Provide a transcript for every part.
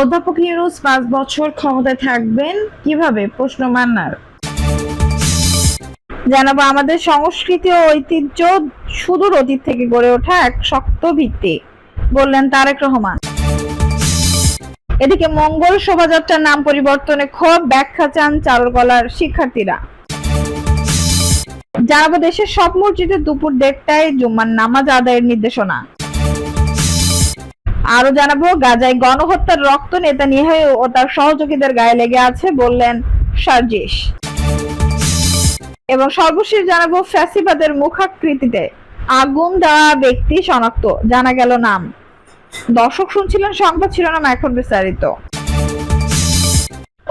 অধ্যাপক ইউনুস পাঁচ বছর ক্ষমতায় থাকবেন। কীভাবে? প্রশ্ন মান্নার। জানাব, আমাদের সংস্কৃতি ও ঐতিহ্য সুদূর অতীত থেকে গড়ে ওঠা এক শক্ত ভিত্তি, বললেন তারেক রহমান। এদিকে মঙ্গল শোভাযাত্রার নাম পরিবর্তনে ক্ষোভ, ব্যাখ্যা চান চারুকলার শিক্ষার্থীরা। জানাব, দেশের সব মসজিদে দুপুর দেড়টায় জুম্মার নামাজ আদায়ের নির্দেশনা। আরও জানাব, গাজায় গণহত্যার রক্ত নেতা নিয়ে ও তার সহযোগীদের গায়ে লেগে আছে বললেন সার্জিস। এবং সর্বশেষ জানাব, ফ্যাসিবাদের মুখাকৃতিতে আগুন দেওয়া ব্যক্তি শনাক্ত, জানা গেল নাম। দর্শক শুনছিলেন সংবাদ শিরোনাম, এখন বিস্তারিত।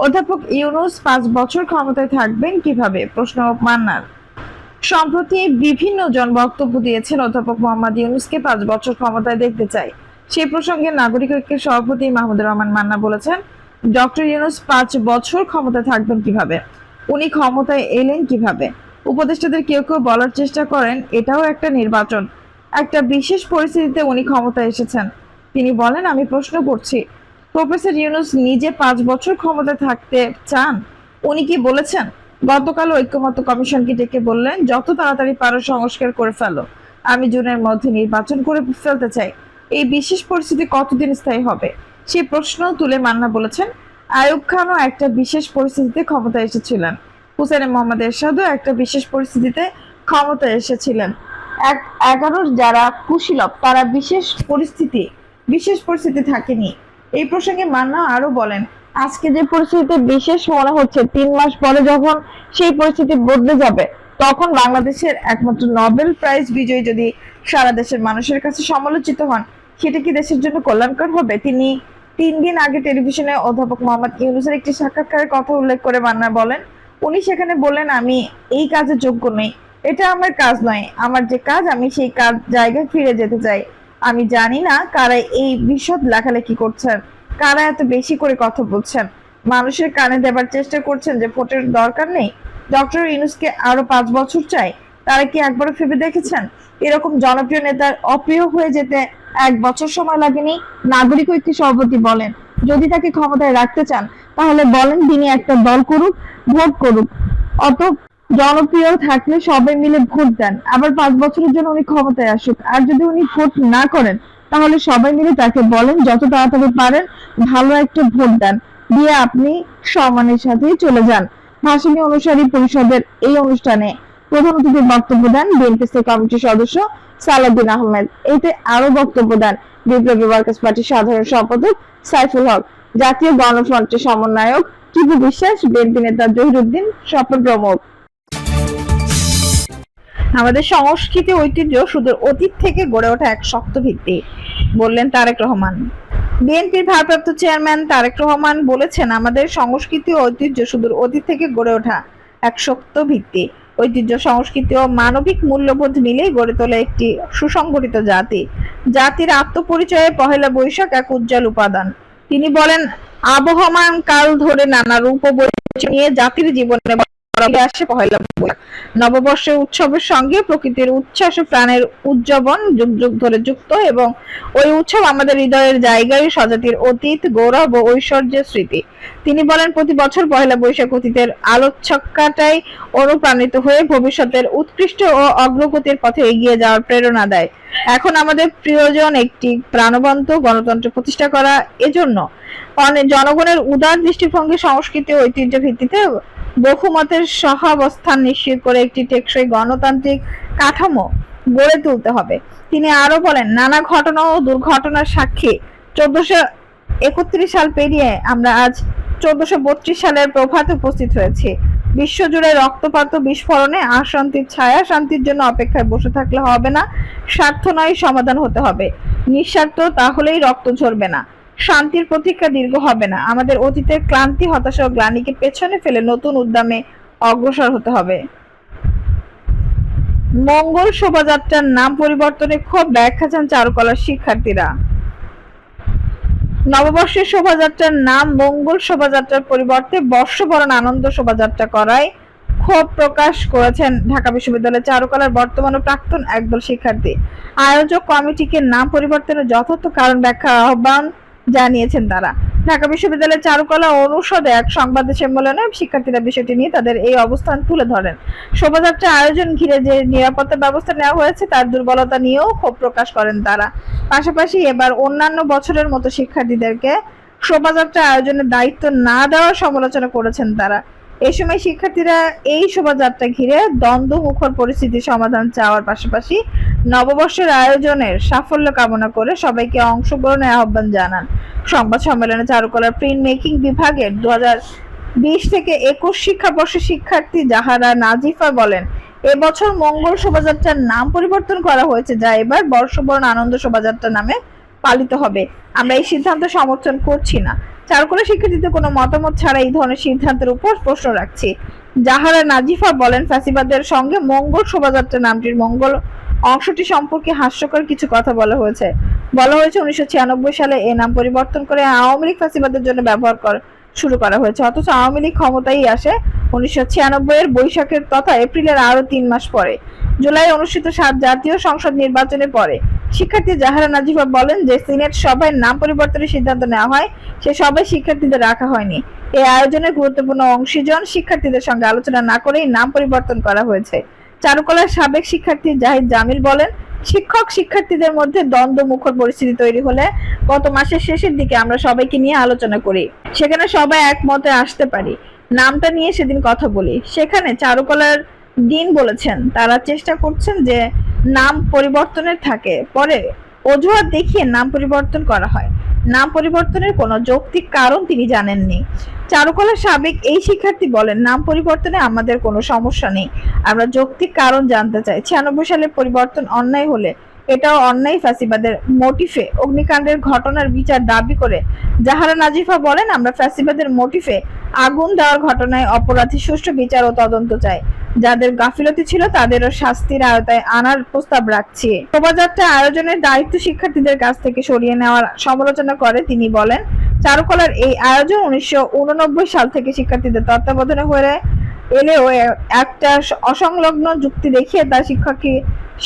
অধ্যাপক ইউনুস পাঁচ বছর ক্ষমতায় থাকবেন কীভাবে? প্রশ্ন মান্নার সম্প্রতি বিভিন্ন জন বক্তব্য দিয়েছেন অধ্যাপক মোহাম্মদ ইউনুসকে পাঁচ বছর ক্ষমতায় দেখতে চাই। সেই প্রসঙ্গে নাগরিক ঐক্যের সভাপতি মাহমুদুর রহমান মান্না বলেছেন, ডক্টর ইউনুস পাঁচ বছর ক্ষমতায় থাকবেন কীভাবে? উনি ক্ষমতায় এলেন কীভাবে? উপদেষ্টাদের কেউ কেউ বলার চেষ্টা করেন, এটাও একটা নির্বাচন। একটা বিশেষ পরিস্থিতিতে উনি ক্ষমতায় এসেছেন। তিনি বলেন, আমি প্রশ্ন করছি, প্রফেসর ইউনুস নিজে পাঁচ বছর ক্ষমতায় থাকতে চান? উনি কি বলেছেন? গতকাল ঐক্যমত্য কমিশনকে ডেকে বললেন, যত তাড়াতাড়ি পারো সংস্কার করে ফেলো। আমি জুনের মধ্যে নির্বাচন করে ফেলতে চাই। এই বিশেষ পরিস্থিতি কতদিন স্থায়ী হবে? সেই প্রশ্ন তুলে মান্না বলেছেন আয়ুব খানও একটা বিশেষ পরিস্থিতিতে ক্ষমতায় এসেছিলেন। হুসেন মোহাম্মদ এরশাদও একটা বিশেষ পরিস্থিতিতে ক্ষমতায় এসেছিলেন। এক, এগারোর যারা কুশীলব, তারা বিশেষ পরিস্থিতি বিশেষ পরিস্থিতি থাকেনি। এই প্রসঙ্গে মান্না আরও বলেন, আজকে যে পরিস্থিতিতে বিশেষ মনে হচ্ছে, তিন মাস পরে যখন সেই পরিস্থিতি বদলে যাবে, তখন বাংলাদেশের একমাত্র নোবেল প্রাইজ বিজয়ী যদি সারা দেশের মানুষের কাছে সমালোচিত হন সেটা কি দেশের জন্য কল্যাণকর হবে? তিনি তিন দিন আগে টেলিভিশনে অধ্যাপক মোহাম্মদ ইউনুসের একটি সাক্ষাৎকারের কথা উল্লেখ করে মান্না বলেন, উনি সেখানে বললেন আমি এই কাজে যোগ্য নই। এটা আমার কাজ নয়। আমার যে কাজ, আমি সেই কাজ, জায়গায় ফিরে যেতে চাই। আমি জানি না কারা এই বিশদ লেখালেখি করছেন, কারা এত বেশি করে কথা বলছেন। মানুষের কানে দেবার চেষ্টা করছেন যে ভোটের দরকার নেই। ডক্টর ইউনুসকে আরও পাঁচ বছর চাই। তারা কি একবারও ভেবে দেখেছেন? এরকম জনপ্রিয় নেতার অপ্রিয় হয়ে যেতে এক বছর সময় লাগেনি? নাগরিক ঐক্য সভাপতি বলেন, যদি তাকে ক্ষমতায় রাখতে চান, তাহলে বলেন তিনি একটা দল করুক, ভোট করুক। অত জনপ্রিয় থাকলে সবাই মিলে ভোট দেন। আবার পাঁচ বছরের জন্য উনি ক্ষমতায় আসুক। আর যদি উনি ভোট না করেন, তাহলে সবাই মিলে তাকে বলেন, যত তাড়াতাড়ি পারেন, ভালো একটা ভোট দেন। দিয়ে আপনি সম্মানের সাথেই চলে যান। ভাষণী অনুসারী পরিষদের এই অনুষ্ঠানে প্রধান অতিথির বক্তব্য দেন বিএনপি কমিটির সদস্য সালাউদ্দিন আহমেদ। এতে আরও বক্তব্য দেন বিপ্লবী ওয়ার্কার্স পার্টির সাধারণ সম্পাদক সাইফুল হক, জাতীয় গণফ্রন্টের সমন্বয়ক টিপু বিশ্বাস, বিএনপি নেতা জহিরুদ্দিন, স্বপন প্রমুখ। আমাদের সংস্কৃতি, ঐতিহ্য শুধু অতীত থেকে গড়ে ওঠা এক শক্ত ভিত্তি, বললেন তারেক রহমান। বিএনপির ভারপ্রাপ্ত চেয়ারম্যান তারেক রহমান বলেছেন, আমাদের সংস্কৃতি ঐতিহ্য শুধু অতীত থেকে গড়ে ওঠা এক শক্ত ভিত্তি। ঐতিহ্য, সংস্কৃতি ও মানবিক মূল্যবোধ মিলে গড়ে তোলে একটি সুসংগঠিত জাতি। জাতির আত্মপরিচয়ে পহেলা বৈশাখ এক উজ্জ্বল উপাদান। তিনি বলেন, আবহমান কাল ধরে নানা রূপ নিয়ে জাতির জীবনে বরাবরই আসে পহেলা বৈশাখ। নববর্ষের উৎসবের সঙ্গে প্রকৃতির উচ্ছ্বাস ও প্রাণের উজ্জীবন যুগ যুগ ধরে যুক্ত এবং ওই উৎসব আমাদের হৃদয়ের জায়গায় স্বজাতির অতীত, গৌরব ও ঐশ্বর্যের স্মৃতি। তিনি বলেন, প্রতি বছর পহেলা বৈশাখ অতীতের আলোচ্ছক্কাটাই অনুপ্রাণিত হয়ে ভবিষ্যতের উৎকৃষ্ট ও অগ্রগতির পথে এগিয়ে যাওয়ার প্রেরণা দেয়। এখন আমাদের প্রিয়জন একটি প্রাণবন্ত গণতন্ত্র প্রতিষ্ঠা করা এজন্য। জনগণের উদার দৃষ্টিভঙ্গি, সংস্কৃতি ঐতিহ্য ভিত্তিতে বহুমতের সহাবস্থান নিশ্চিত করে একটি টেকসই গণতান্ত্রিক কাঠামো গড়ে তুলতে হবে। তিনি আরও বলেন, নানা ঘটনা ও দুর্ঘটনার সাক্ষী চোদ্দশো একত্রিশ সাল পেরিয়ে আমরা আজ চোদ্দশো বত্রিশ সালের প্রভাতে উপস্থিত হয়েছি। বিশ্বজুড়ে রক্তপাত বিস্ফোরণে অশান্তির ছায়া শান্তির জন্য অপেক্ষায় বসে থাকলে হবে না, স্বার্থ নয় সমাধান হতে হবে। নিঃস্বার্থ তাহলেই রক্ত ঝরবে না। শান্তির প্রতীক্ষা দীর্ঘ হবে না। আমাদের অতীতের ক্লান্তি, হতাশা ও গ্লানিকে পেছনে ফেলে নতুন উদ্যমে অগ্রসর হতে হবে। মঙ্গল শোভাযাত্রার নাম পরিবর্তনে খুব ব্যাখ্যা চান চারুকলার শিক্ষার্থীরা। নববর্ষের শোভাযাত্রার নাম মঙ্গল শোভাযাত্রার পরিবর্তে বর্ষবরণ আনন্দ শোভাযাত্রা করায় ক্ষোভ প্রকাশ করেছেন ঢাকা বিশ্ববিদ্যালয়ের চারুকলার বর্তমান ও প্রাক্তন একদল শিক্ষার্থী। আয়োজক কমিটিকে নাম পরিবর্তনের যথার্থ কারণ ব্যাখ্যা আহ্বান জানিয়েছেন তারা। ঢাকা বিশ্ববিদ্যালয়ের চারুকলা অনুষদে এক সংবাদ সম্মেলনে শিক্ষার্থীরা বিষয়টি নিয়ে তাদের এই অবস্থান তুলে ধরেন। শোভাযাত্রা আয়োজন ঘিরে যে নিরাপত্তা ব্যবস্থা নেওয়া হয়েছে, তার দুর্বলতা নিয়েও ক্ষোভ প্রকাশ করেন তারা। পাশাপাশি এবার অন্যান্য বছরের মতো শিক্ষার্থীদেরকে শোভাযাত্রা আয়োজনের দায়িত্ব না দেওয়ার সমালোচনা করেছেন তারা। এই সময় শিক্ষার্থীরা এই শোভাযাত্রা ঘিরে দ্বন্দ্ব, মুখর পরিস্থিতির সমাধান চাওয়ার পাশাপাশি নববর্ষের আয়োজনের সাফল্য কামনা করে সবাইকে অংশগ্রহণের আহ্বান জানান। সংবাদ সম্মেলনে চারুকলার প্রিন্ট মেকিং বিভাগের দু বিশ থেকে একুশ শিক্ষাবর্ষের শিক্ষার্থী জাহারা নাজিফা বলেন এবছর মঙ্গল শোভাযাত্রার নাম পরিবর্তন করা হয়েছে যা এবার বর্ষবরণ আনন্দ শোভাযাত্রা নামে পালিত হবে। আমরা এই সিদ্ধান্ত সমর্থন করছি না। চারুকলা শিক্ষার্থীদের কোনো মতামত ছাড়া এই ধরনের সিদ্ধান্তের উপর প্রশ্ন রাখছি। জাহারা নাজিফা বলেন, ফ্যাসিবাদের সঙ্গে মঙ্গল শোভাযাত্রা নামটির মঙ্গল অংশটি সম্পর্কে হাস্যকর কিছু কথা বলা হয়েছে। বলা হয়েছে, উনিশশো ছিয়ানব্বই সালে এ নাম পরিবর্তন করে আওয়ামী লীগ ফ্যাসিবাদের জন্য ব্যবহার কর শুরু করা হয়েছে। অথচ আওয়ামী লীগ ক্ষমতায় আসে উনিশশো এর বৈশাখের তথা এপ্রিলের আরও তিন মাস পরে। জুলাই অনুষ্ঠিত সাত জাতীয় সংসদ নির্বাচনের পরে। শিক্ষার্থী জাহারা নাজিফা বলেন যে, সিনেট সভায় নাম পরিবর্তনের সিদ্ধান্ত নেওয়া হয়, সে সবাই শিক্ষার্থীদের রাখা হয়নি। এই আয়োজনের গুরুত্বপূর্ণ অংশীজন শিক্ষার্থীদের সঙ্গে আলোচনা না করেই নাম পরিবর্তন করা হয়েছে। চারুকলার সাবেক শিক্ষার্থী জাহিদ জামিল বলেন শিক্ষক শিক্ষার্থীদের মধ্যে দ্বন্দ্ব মুখর পরিস্থিতি তৈরি হলে গত মাসের শেষের দিকে আমরা সবাইকে নিয়ে আলোচনা করি। সেখানে সবাই একমতে আসতে পারি। নামটা নিয়ে সেদিন কথা বলি। সেখানে চারুকলার দিন বলেছেন, তারা চেষ্টা করছেন যে নাম পরিবর্তনের থাকে। পরে অজুহাত দেখিয়ে নাম পরিবর্তন করা হয়। নাম পরিবর্তনের কোনো যৌক্তিক কারণ তিনি জানেননি। চারুকলার সাবেক এই শিক্ষার্থী বলেন, নাম পরিবর্তনে আমাদের কোনো সমস্যা নেই। আমরা যৌক্তিক কারণ জানতে চাই। ছিয়ানব্বই সালে পরিবর্তন অন্যায় হলে এটাও অন্যায় ফ্যাসিবাদের মোটিফে। অগ্নিকাণ্ডের ঘটনার বিচার দাবি করে জাহারা নাজিফা বলেন, আমরা ফ্যাসিবাদের মোটিফে আগুন দেওয়ার ঘটনায় অপরাধী সুষ্ঠু বিচার ও তদন্ত চাই। যাদের গাফিলতি ছিল, তাদেরও শাস্তির আওতায় আনার প্রস্তাব রাখছি। শোভাযাত্রা আয়োজনের দায়িত্ব শিক্ষার্থীদের কাছ থেকে সরিয়ে নেওয়ার সমালোচনা করে তিনি বলেন, চারুকলার এই আয়োজন উনিশশো উননব্বই সাল থেকে শিক্ষার্থীদের তত্ত্বাবধানে হয়ে এলেও একটা অসংলগ্ন যুক্তি দেখিয়ে তা শিক্ষককে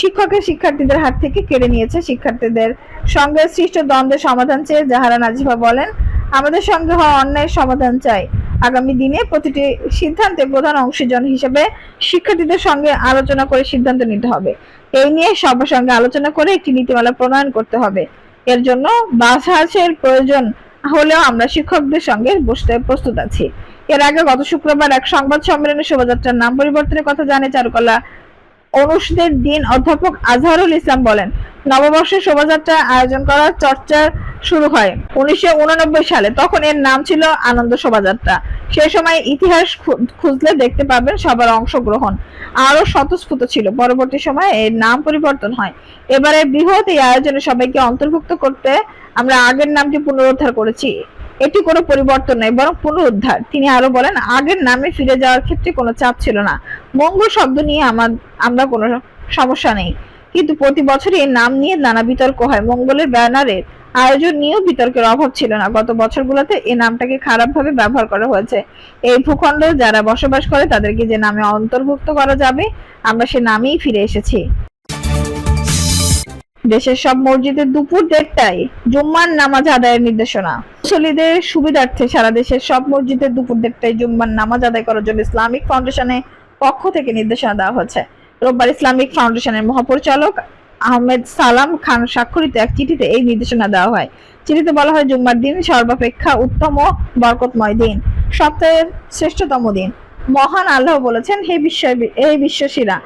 শিক্ষকের শিক্ষার্থীদের হাত থেকে কেড়ে নিয়েছে শিক্ষার্থীদের সঙ্গে সৃষ্ট দ্বন্দ্বের সমাধান চেয়ে জাহারা নাজিফা বলেন, আমাদের সঙ্গে হওয়া অন্যায়ের সমাধান চাই। আগামী দিনে প্রতিটি সিদ্ধান্তে প্রধান অংশীজন হিসেবে শিক্ষার্থীদের সঙ্গে আলোচনা করে সিদ্ধান্ত নিতে হবে। এই নিয়ে সবার সঙ্গে আলোচনা করে একটি নীতিমালা প্রণয়ন করতে হবে। এর জন্য বাসাসের প্রয়োজন হলেও আমরা শিক্ষকদের সঙ্গে বসতে প্রস্তুত আছি। এর আগে গত শুক্রবার এক সংবাদ সম্মেলনে শোভাযাত্রার নাম পরিবর্তনের কথা জানে চারুকলা অনুষদের দিন অধ্যাপক আজহারুল ইসলাম বলেন নববর্ষের শোভাযাত্রা আয়োজন করার চর্চা শুরু হয় উনিশশো সালে। তখন এর নাম ছিল আনন্দ শোভাযাত্রা। সে সময় ইতিহাস খুঁজলে দেখতে পাবেন সবার অংশগ্রহণ আরও স্বতঃস্ফূর্ত ছিল। পরবর্তী সময়ে এর নাম পরিবর্তন হয়। এবারে বৃহৎ এই আয়োজনে সবাইকে অন্তর্ভুক্ত করতে আমরা আগের নামটি পুনরুদ্ধার করেছি। এটি কোনো পরিবর্তন নয়, বরং পুনরুদ্ধার। তিনি আরও বলেন, আগের নামে ফিরে যাওয়ার ক্ষেত্রে কোনো চাপ ছিল না। মঙ্গল শব্দ নিয়ে আমার, আমরা কোনো সমস্যা নেই। কিন্তু প্রতি বছরই এর নাম নিয়ে নানা বিতর্ক হয়। মঙ্গলের ব্যানারের আয়োজন নিয়েও বিতর্কের অভাব ছিল না। গত বছরগুলোতে এই নামটাকে খারাপভাবে ব্যবহার করা হয়েছে। এই ভূখণ্ডে যারা বসবাস করে, তাদেরকে যে নামে অন্তর্ভুক্ত করা যাবে, আমরা সে নামেই ফিরে এসেছি। দেশের সব মসজিদে দুপুর দেড়টায় জুম্মার নামাজ আদায়ের নির্দেশনা। মুসল্লিদের সুবিধার্থে সারা দেশের সব মসজিদে দুপুর দেড়টায় জুম্মার নামাজ আদায় করার জন্য ইসলামিক ফাউন্ডেশনের পক্ষ থেকে নির্দেশনা দেওয়া হয়েছে। রোববার ইসলামিক ফাউন্ডেশনের মহাপরিচালক আহমেদ সালাম খান স্বাক্ষরিত এক চিঠিতে এই নির্দেশনা দেওয়া হয়। চিঠিতে বলা হয়, জুম্মার দিন সর্বাপেক্ষা উত্তম বরকতময় দিন, সপ্তাহের শ্রেষ্ঠতম দিন। মহান আল্লাহ বলেছেন, হে বিশ্ব, হে বিশ্বসীরা,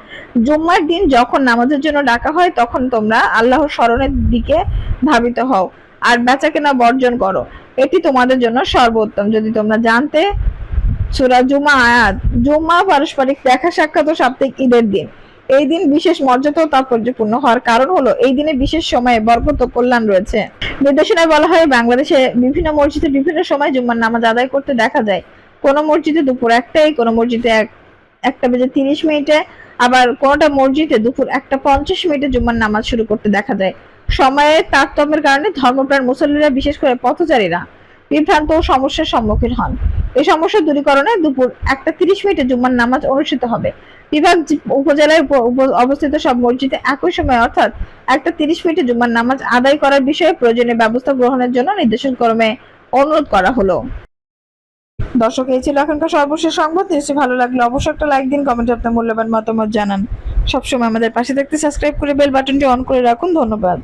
জুম্মার দিন যখন নামাজের জন্য ডাকা হয়, তখন তোমরা আল্লাহর স্মরণের দিকে ধাবিত হও। আর বেচাকেনা বর্জন করো। এটি তোমাদের জন্য সর্বোত্তম। যদি তোমরা জানতে সূরা জুমা আয়াত। জুম্মা পারস্পরিক দেখা সাক্ষাৎ ও সাপ্তাহিক ঈদের দিন। এই দিন বিশেষ মর্যাদা ও তাৎপর্যপূর্ণ হওয়ার কারণ হলো, এই দিনে বিশেষ সময়ে বরকত ও কল্যাণ রয়েছে। নির্দেশনায় বলা হয়, বাংলাদেশে বিভিন্ন মসজিদে বিভিন্ন সময় জুম্মার নামাজ আদায় করতে দেখা যায়। কোনো মসজিদে দুপুর একটাই কোনো মসজিদে এক একটা বেজে তিরিশ মিনিটে, আবার কোনোটা মসজিদে দুপুর একটা পঞ্চাশ মিনিটে জুম্মার নামাজ শুরু করতে দেখা যায়। সময়ের তারতম্যের কারণে ধর্মপ্রাণ মুসল্লিরা, বিশেষ করে পথচারীরা বিভ্রান্ত ও সমস্যার সম্মুখীন হন। এই সমস্যা দূরীকরণে দুপুর একটা তিরিশ মিনিটে জুম্মার নামাজ অনুষ্ঠিত হবে। বিভাগ উপজেলায় উপ- উপ- অবস্থিত সব মসজিদে একই সময় অর্থাৎ একটা তিরিশ মিনিটে জুম্মার নামাজ আদায় করার বিষয়ে প্রয়োজনীয় ব্যবস্থা গ্রহণের জন্য নির্দেশক্রমে অনুরোধ করা হলো। দর্শক, এই ছিল এখনকার সর্বশেষ সংবাদ। নিশ্চয়ই ভালো লাগলে অবশ্যই একটা লাইক দিন, কমেন্টে আপনার মূল্যবান মতামত জানান। সবসময় আমাদের পাশে থাকতে সাবস্ক্রাইব করে বেল বাটনটি অন করে রাখুন। ধন্যবাদ।